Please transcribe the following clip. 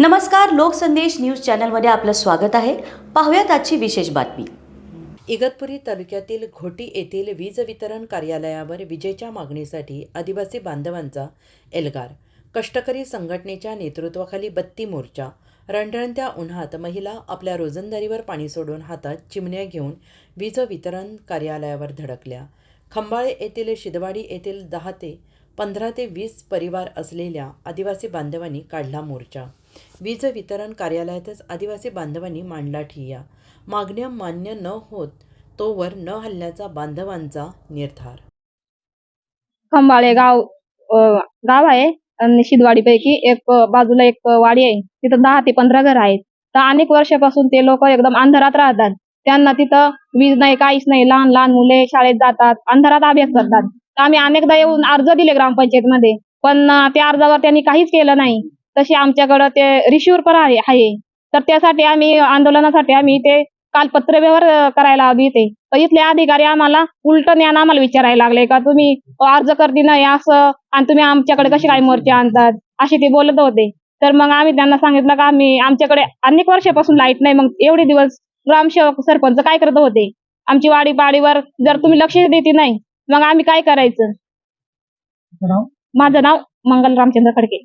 नमस्कार लोकसंदेश न्यूज चॅनलमध्ये आपलं स्वागत आहे. पाहूयात आजची विशेष बातमी. इगतपुरी तालुक्यातील घोटी येथील वीज वितरण कार्यालयावर विजेच्या मागणीसाठी आदिवासी बांधवांचा एल्गार. कष्टकरी संघटनेच्या नेतृत्वाखाली बत्ती मोर्चा. रणरणत्या उन्हात महिला आपल्या रोजंदारीवर पाणी सोडून हातात चिमण्या घेऊन वीज वितरण कार्यालयावर धडकल्या. खंबाळे येथील शिदवाडी येथील दहा ते पंधरा ते वीस परिवार असलेल्या आदिवासी बांधवांनी काढला मोर्चा. वीज वितरण कार्यालयातच आदिवासी बांधवांनी मांडला ठिय्या. मागण्या मान्य न होत तोवर न हल्ल्याचा बांधवांचा निर्धार. खंबाळे गाव अं, गाव आहे. आणि शिदवाडीपैकी एक अं, बाजूला एक अं, वाडी आहे. तिथं दहा ते पंधरा घर आहेत. तर अनेक वर्षापासून ते लोक एकदम अंधारात राहतात. त्यांना तिथं वीज नाही काहीच नाही. लहान लहान मुले शाळेत जातात. अंधारात अभ्यास करतात. तर आम्ही अनेकदा येऊन अर्ज दिले ग्रामपंचायतमध्ये. पण अं, त्या अर्जावर त्यांनी काहीच केलं नाही. तसे आमच्याकडं ते रिशिवर पण आहे आहे. तर त्यासाठी आम्ही आंदोलनासाठी आम्ही ते काल पत्रव्यवहार अं, करायला आम्ही इथे. तर इथले अधिकारी आम्हाला उलट ज्ञान आम्हाला विचारायला लागले का तुम्ही अर्ज करते नाही असं आणि तुम्ही आमच्याकडे कसे काय मोर्चे आणतात असे ते बोलत होते. तर मग आम्ही त्यांना सांगितलं का आम्ही आमच्याकडे अनेक वर्षापासून लाइट नाही मग एवढे दिवस ग्रामसेवक सरपंच काय करत होते? आमची वाडी पाडीवर जर तुम्ही लक्ष देते नाही मग आम्ही काय करायचं? माझं नाव मंगल रामचंद्र खडके.